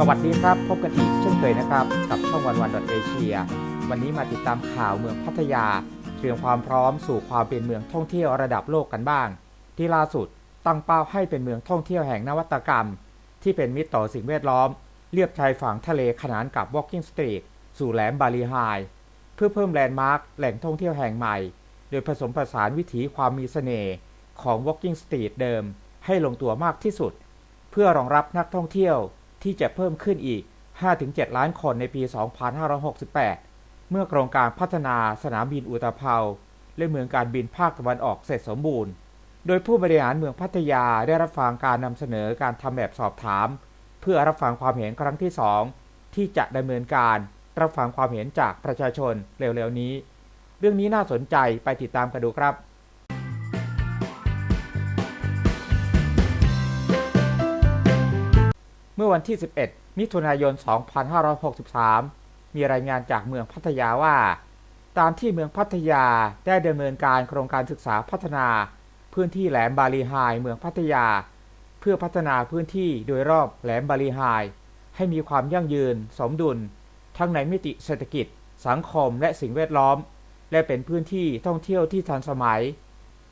สวัสดีครับ พบกันอีกเช่นเคยนะครับ กับช่องวันวันดอทเอเชียวันนี้มาติดตามข่าวเมืองพัทยา เตรียมความพร้อมสู่ความเป็นเมืองท่องเที่ยวระดับโลกกันบ้าง ที่ล่าสุดตั้งเป้าให้เป็นเมืองท่องเที่ยวแห่งนวัตกรรม ที่เป็นมิตรต่อสิ่งแวดล้อม เลียบชายฝั่งทะเลขนานกับ Walking Street สู่แหลมบาลีไฮเพื่อเพิ่มแลนด์มาร์คแหล่งท่องเที่ยวแห่งใหม่ โดยผสมผสานวิถีความมีเสน่ห์ของ Walking Street เดิม ให้ลงตัวมากที่สุด เพื่อรองรับนักท่องเที่ยว ที่จะเพิ่มขึ้นอีก 5-7 ล้านคนในปี 2568 เมื่อโครงการพัฒนาสนามบินอุตภเปาและเมืองการบินภาคตะวันออกเสร็จสมบูรณ์ โดยผู้บริหารเมืองพัทยาได้รับฟังการนำเสนอการทำแบบสอบถาม เพื่อรับฟังความเห็นครั้งที่ 2 ที่จะดำเนินการรับฟังความเห็นจากประชาชนเร็วๆนี้ เรื่องนี้น่าสนใจไปติดตามกันดูครับ มื่อวันที่ 11 มิถุนายน 2563 มีรายงานจากเมืองพัทยาว่า ตามที่เมืองพัทยาได้ดำเนินการโครงการศึกษาพัฒนา พื้นที่แหลมบาลีไฮเมืองพัทยา เพื่อพัฒนาพื้นที่โดยรอบแหลมบาลีไฮให้มีความยั่งยืน สมดุล ทั้งในมิติเศรษฐกิจ สังคมและสิ่งแวดล้อม และเป็นพื้นที่ท่องเที่ยวที่ทันสมัย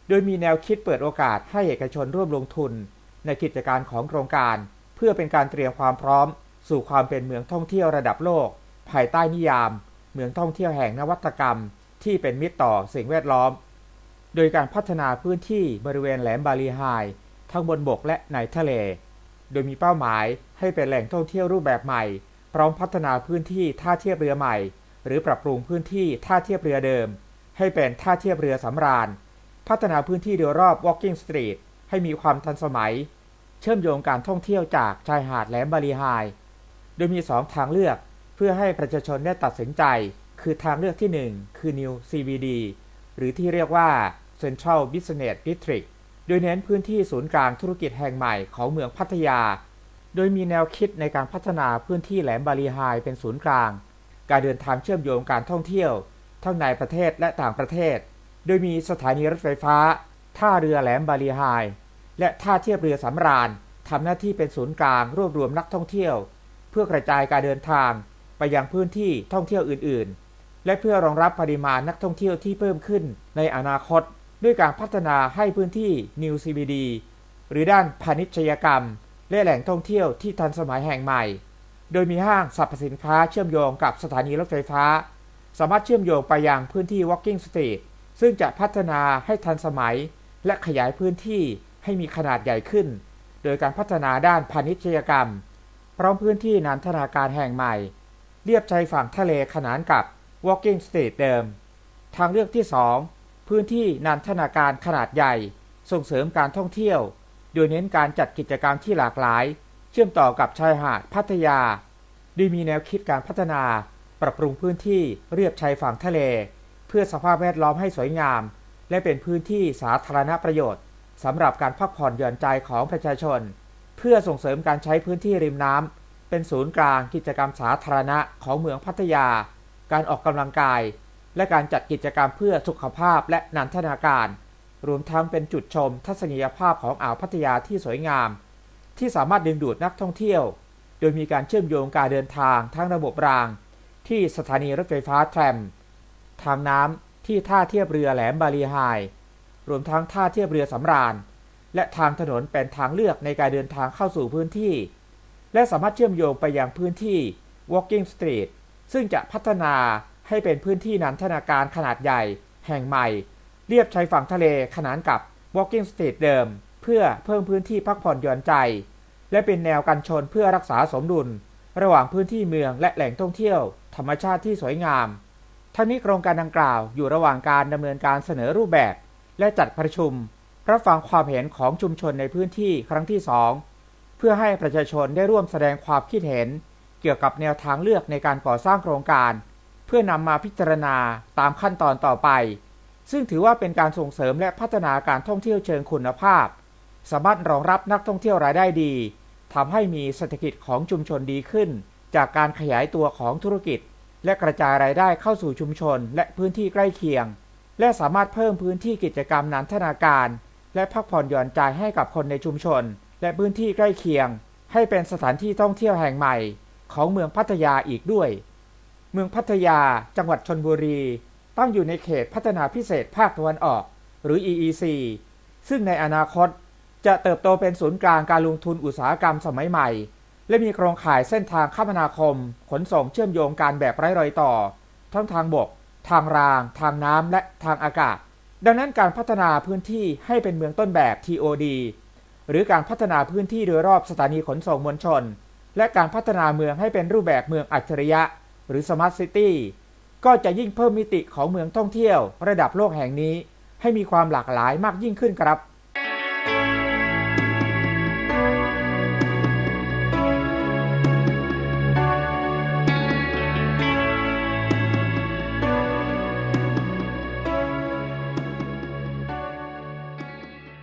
โดยมีแนวคิดเปิดโอกาสให้เอกชนร่วมลงทุน ในกิจการของโครงการ เพื่อเป็นการเตรียมความพร้อม สู่ความเป็นเมืองท่องเที่ยวระดับโลก ภายใต้นิยาม เมืองท่องเที่ยวแห่งนวัตกรรม ที่เป็นมิตรต่อสิ่งแวดล้อม โดยการพัฒนาพื้นที่บริเวณแหลมบาลีไฮทั้งบนบกและในทะเล โดยมีเป้าหมายให้เป็นแหล่งท่องเที่ยวรูปแบบใหม่ พร้อมพัฒนาพื้นที่ท่าเทียบเรือใหม่ หรือปรับปรุงพื้นที่ท่าเทียบเรือเดิม ให้เป็นท่าเทียบเรือสำราญ พัฒนาพื้นที่โดยรอบ Walking Street ให้มีความทันสมัย เชื่อมโยงการท่องเที่ยวจากชายหาดแหลมบาลีไฮโดยมี 2 ทางเลือกเพื่อให้ประชาชนได้ตัดสินใจ คือทางเลือกที่ 1 คือ New CBD หรือที่เรียกว่า Central Business District โดยเน้นพื้นที่ศูนย์กลางธุรกิจแห่งใหม่ของเมืองพัทยา โดยมีแนวคิดในการพัฒนาพื้นที่แหลมบาลีไฮเป็นศูนย์กลาง การเดินทางเชื่อมโยงการท่องเที่ยว ทั้งในประเทศและต่างประเทศ โดยมีสถานีรถไฟฟ้า ท่าเรือแหลมบาลีไฮและท่าเทียบเรือสำราญ ทำหน้าที่เป็นศูนย์กลางรวบรวมนักท่องเที่ยว เพื่อกระจายการเดินทางไปยังพื้นที่ท่องเที่ยวอื่น ๆ และเพื่อรองรับปริมาณนักท่องเที่ยวที่เพิ่มขึ้นในอนาคต ด้วยการพัฒนาให้พื้นที่ New CBD หรือด้านพาณิชยกรรม และแหล่งท่องเที่ยวที่ทันสมัยแห่งใหม่ โดยมีห้างสรรพสินค้าเชื่อมโยงกับสถานีรถไฟฟ้า สามารถเชื่อมโยงไปยังพื้นที่ Walking Street ซึ่งจะพัฒนาให้ทันสมัย และขยายพื้นที่ให้มีขนาดใหญ่ขึ้น โดยการพัฒนาด้านพาณิชยกรรม พร้อมพื้นที่นันทนาการแห่งใหม่ เรียบชายฝั่งทะเลขนานกับ Walking Street เดิม ทางเลือกที่ 2 พื้นที่นันทนาการขนาดใหญ่ ส่งเสริมการท่องเที่ยว โดยเน้นการจัดกิจกรรมที่หลากหลาย เชื่อมต่อกับชายหาดพัทยาโดยมีแนวคิดการพัฒนา ปรับปรุงพื้นที่เรียบชายฝั่งทะเล เพื่อสภาพแวดล้อมให้สวยงาม และเป็นพื้นที่สาธารณประโยชน์ สำหรับการพักผ่อนหย่อนใจของประชาชน เพื่อส่งเสริมการใช้พื้นที่ริมน้ำเป็นศูนย์กลางกิจกรรมสาธารณะของเมืองพัทยา การออกกำลังกาย และการจัดกิจกรรมเพื่อสุขภาพและนันทนาการ รวมทั้งเป็นจุดชมทัศนียภาพของอ่าวพัทยาที่สวยงาม ที่สามารถดึงดูดนักท่องเที่ยว โดยมีการเชื่อมโยงการเดินทางทั้งระบบราง ที่สถานีรถไฟฟ้าแทรมทางน้ำที่ท่าเทียบเรือแหลมบาลีไฮ รวมทั้งท่าเทียบเรือสำราญ และทางถนนเป็นทางเลือกในการเดินทางเข้าสู่พื้นที่ และสามารถเชื่อมโยงไปยังพื้นที่ Walking Street ซึ่งจะพัฒนาให้เป็นพื้นที่นันทนาการขนาดใหญ่ แห่งใหม่ เรียบชายฝั่งทะเลขนานกับ Walking Street เดิม เพื่อเพิ่มพื้นที่พักผ่อนหย่อนใจ และเป็นแนวกันชนเพื่อรักษาสมดุล ระหว่างพื้นที่เมืองและแหล่งท่องเที่ยว ธรรมชาติที่สวยงามทั้งนี้โครงการดังกล่าวอยู่ระหว่างการดำเนินการเสนอรูปแบบ และจัดประชุมรับฟังความเห็นของชุมชนในพื้นที่ครั้งที่2เพื่อให้ประชาชนได้ร่วมแสดงความคิดเห็น เกี่ยวกับแนวทางเลือกในการก่อสร้างโครงการ เพื่อนำมาพิจารณาตามขั้นตอนต่อไป ซึ่งถือว่าเป็นการส่งเสริมและพัฒนาการท่องเที่ยวเชิงคุณภาพ สามารถรองรับนักท่องเที่ยวรายได้ดีทำให้มีเศรษฐกิจของชุมชนดีขึ้น จากการขยายตัวของธุรกิจ และกระจายรายได้เข้าสู่ชุมชนและพื้นที่ใกล้เคียง และสามารถเพิ่มพื้นที่กิจกรรมนันทนาการ และพักผ่อนหย่อนใจให้กับคนในชุมชน และพื้นที่ใกล้เคียง ให้เป็นสถานที่ท่องเที่ยวแห่งใหม่ ของเมืองพัทยาอีกด้วย เมืองพัทยา จังหวัดชนบุรี ตั้งอยู่ในเขตพัฒนาพิเศษภาคตะวันออก หรือ EEC ซึ่งในอนาคตจะเติบโตเป็นศูนย์กลางการลงทุนอุตสาหกรรมสมัยใหม่ และมีโครงข่ายเส้นทางคมนาคม ขนส่งเชื่อมโยงการแบบไร้รอยต่อ ทั้งทางบก ทางราง ทางน้ำและทางอากาศ ดังนั้นการพัฒนาพื้นที่ให้เป็นเมืองต้นแบบ TOD หรือการพัฒนาพื้นที่โดยรอบสถานีขนส่งมวลชน และการพัฒนาเมืองให้เป็นรูปแบบเมืองอัจฉริยะ หรือ Smart City ก็จะยิ่งเพิ่มมิติของเมืองท่องเที่ยว ระดับโลกแห่งนี้ ให้มีความหลากหลายมากยิ่งขึ้นครับ